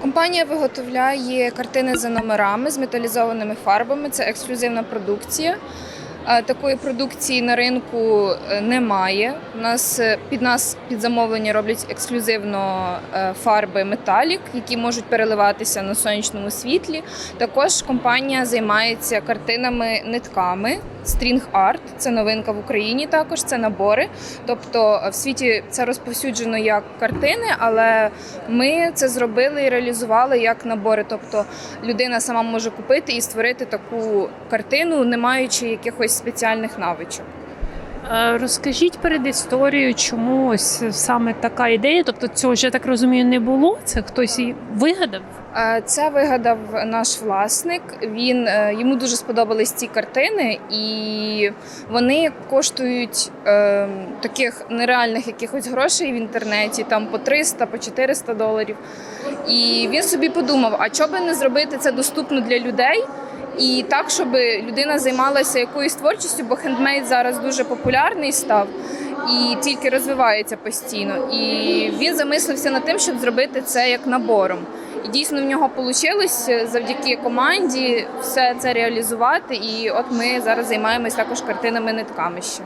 Компанія виготовляє картини за номерами з металізованими фарбами. Це ексклюзивна продукція. Такої продукції на ринку е, немає. У нас е, під нас під замовлення роблять ексклюзивно е, фарби металік, які можуть переливатися на сонячному світлі. Також компанія займається картинами нитками. Стрінг арт це новинка в Україні. Також це набори. Тобто в світі це розповсюджено як картини, але ми це зробили і реалізували як набори. Тобто людина сама може купити і створити таку картину, не маючи якихось спеціальних навичок. Е, Розкажіть перед історією, чому ось саме така ідея? Тобто цього ж я так розумію не було. Це хтось і вигадав. Е, Це вигадав наш власник. Він е, йому дуже сподобались ці картини, і вони коштують е, таких нереальних якихось грошей в інтернеті, там по 300, по 400 доларів. І він собі подумав: а чого би не зробити це доступно для людей? І так, щоб людина займалася якоюсь творчістю, бо хендмейд зараз дуже популярний став і тільки розвивається постійно. І він замислився над тим, щоб зробити це як набором. І дійсно в нього вийшло завдяки команді все це реалізувати. І от ми зараз займаємось також картинами нитками ще.